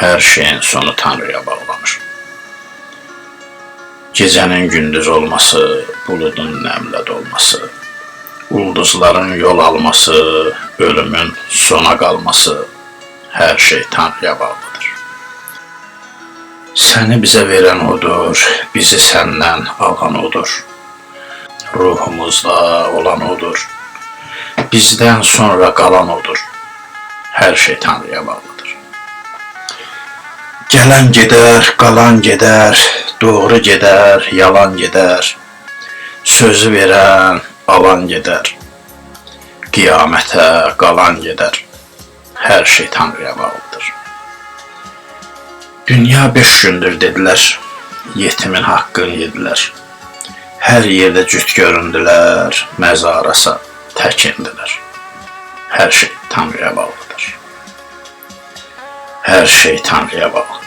Her şeyin sonu Tanrı'ya bağlanır. Gecenin gündüz olması, buludun nemle dolması, ulduzların yol alması, ölümün sona kalması, her şey Tanrı'ya bağlıdır. Seni bize veren odur, bizi senden alan odur. Ruhumuzda olan odur. Bizden sonra kalan odur. Her şey Tanrı'ya bağlıdır. Gelen gider, kalan gider, doğru gider, yalan gider. Sözü veren, alan gider. Kıyamete kalan gider. Her şey Tanrı'ya bağlıdır. Dünya beş gündür dediler. Yetimin hakkını yediler. Her yerde cüt göründüler. Mezarasa tek indiler. Her şey Tanrı'ya bağlıdır. Her şey Tanrı'ya bağlı.